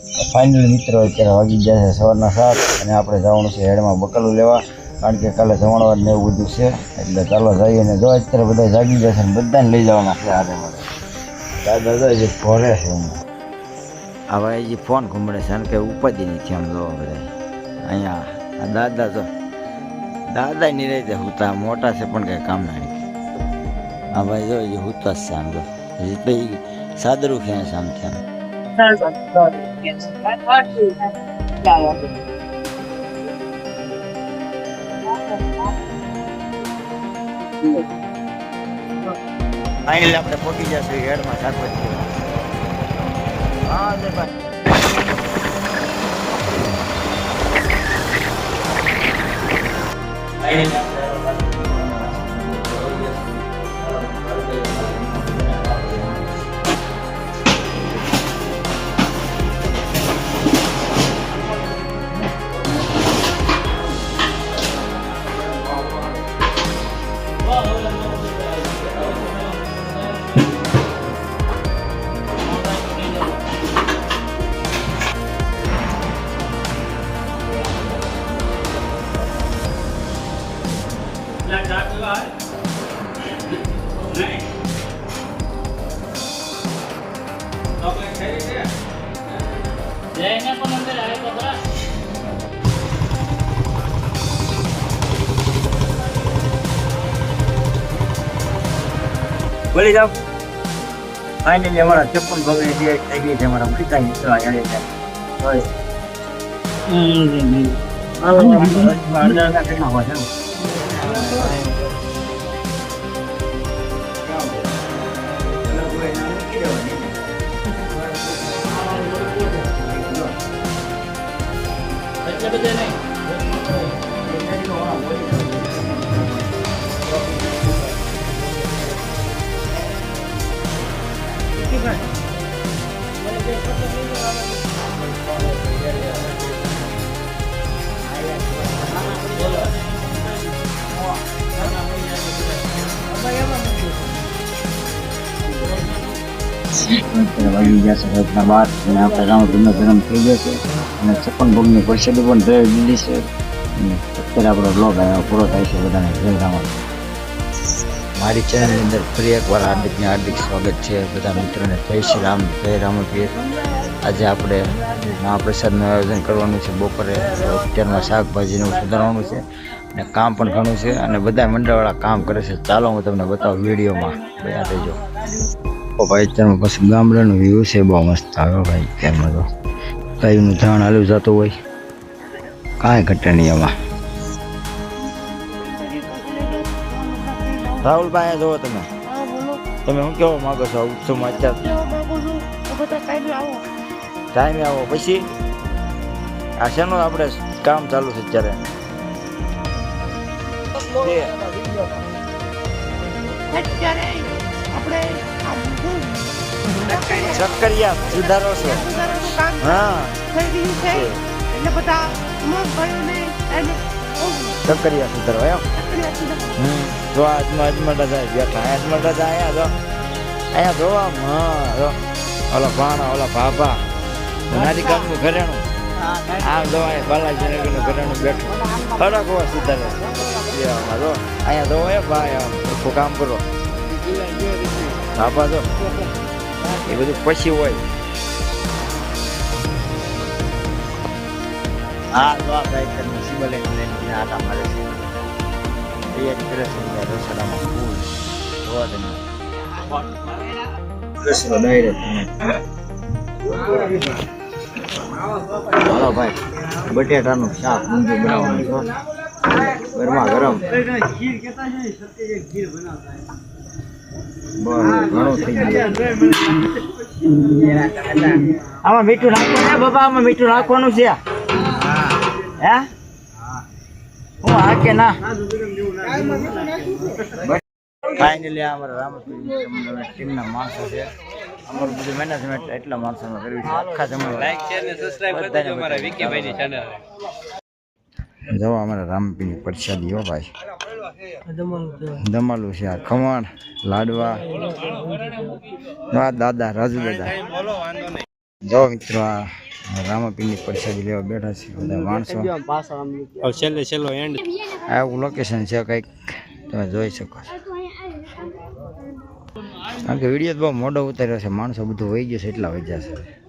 Final મિત્રો અત્યારે વાગી ગયા છે સવારના સાત અને આપણે જવાનું છે હેડમાં બકલું લેવા. કારણ કે કાલે જમણવાર ને એવું બધું છે. એટલે ચાલો જઈએ ને જો અત્યારે બધા જાગી જશે ને બધાને લઈ જવાના છે હારે મારે. દાદા તો હજી ઘોરે છે હું આ ભાઈ હજી ફોન ઘૂમડે છે કે ઉપાધિ નથી આમ જોવા બધા. અહીંયા દાદા તો દાદા ની રીતે હુતા, મોટા છે પણ કંઈ કામ નહીં આ ભાઈ જો હજી હુતા છે આમ તો હજી તો ઈ સાદરું ખેંચ આમ છે આમ ફાઇનલી આપણે પહોંચી જશું હેડમાં શાકભાજી લેવા. હા જય ભાઈ બોલી જાઓ ફાઇનલી અમારા છપ્પન ભગની ડેટ થઈ ગઈ છે અમારા પિતા મિત્રો આવ્યા છે હોય. અડધા કલાકમાં હોય છે. અત્યારે વાગી ગયા છે રાતના બાર અને આપણે રામ ધૂમે ગરમ થઈ ગયો છે. અને છપ્પન ભોગની પ્રસાદી પણ ધરી દીધી છે. અને અત્યારે આપણો બ્લોગ અહીંયા પૂરો થાય છે બધાને. જય રામ. મારી ચેનલની અંદર ફરી એકવાર હાર્દિકને હાર્દિક સ્વાગત છે. બધા મિત્રોને જય શ્રી રામ, જય રામપીર આજે આપણે મહાપ્રસાદનું આયોજન કરવાનું છે બપોરે. અત્યારમાં શાકભાજીનું સુધારવાનું છે અને કામ પણ ઘણું છે. અને બધા મંડળવાળા કામ કરે છે. ચાલો હું તમને બતાવું વિડીયોમાં. બધા રહેજો. ઓ ભાઈ અત્યારમાં પછી ગામડાનું વ્યૂ છે બહુ મસ્ત આવ્યો ભાઈ અત્યારમાં તો. ગાયનું ધાણ હાલું જતું હોય. કાંઈ ઘટે નહીં એમાં રાહુલભાઈ જોવો તમે. તમે શું કેવો માંગો છો? ઉત્સવમાં અત્યારે ટાઈમે આવો. પછી આ શેનું આપણે કામ ચાલુ છે અત્યારે? અત્યારે આપણે આ બધું સક્કરિયા સુધારો છો. હા. એટલે બધા બહુ સુધારો, એમ? જો આજમાં અજમટા જાય બેઠા. અજમટા જાય અહીંયા જો. અહીંયા આમ, હા, જો. ઓલા ભાણા, ઓલા ભાભા. નારી કામનું ઘરેણું. જો અહીંયા બાલાજી નગરનું ઘરેણું બેઠું. ફરક હોવા સુધારે જો. અહીંયા જો, એ ભાઈ, આમ. કામ કરો. ભાભા જો. એ બધું પછી હોય હા જો આ ભાઈ તમને સિબલ લઈને લઈને આટા મારે છે કરે છે ત્યાં રસોડામાં ફૂલ જોવા તમે રસોડો ડાયરેક્ટ ભાઈ બટેટાનું શાક ઊંધું બનાવવાનું છો ગરમા ગરમ ખીર કેતા છે સત્ય ખીર ગયું આમાં મીઠું નાખવાનું છે બાબા આમાં મીઠું નાખવાનું છે? હે? હું હા કે ના? ફાઇનલી અમારા રામસ્વામી ટીમના માણસો છે. અમારું બધું મેનેજમેન્ટ એટલા માણસો કર્યું છે. આખા જમણ લાઈક શેર ને સબસ્ક્રાઇબ કરજો અમારા વિકીભાઈની ચેનલ જો અમારા રામપીની પરસાદી હો ભાઈ. દમાલું છે આ. ખમણ લાડવા. આ દાદા રાજુ દાદા. જો મિત્રો આ રામાપીરની પરસાદી લેવા બેઠા છે બધા માણસો. છેલ્લે છેલ્લો એન્ડ આવું લોકેશન છે કંઈક તમે જોઈ શકો છો. કારણ કે વીડિયો બહુ મોડો ઉતાર્યો છે માણસો બધું વહી ગયું છે એટલા વહી છે.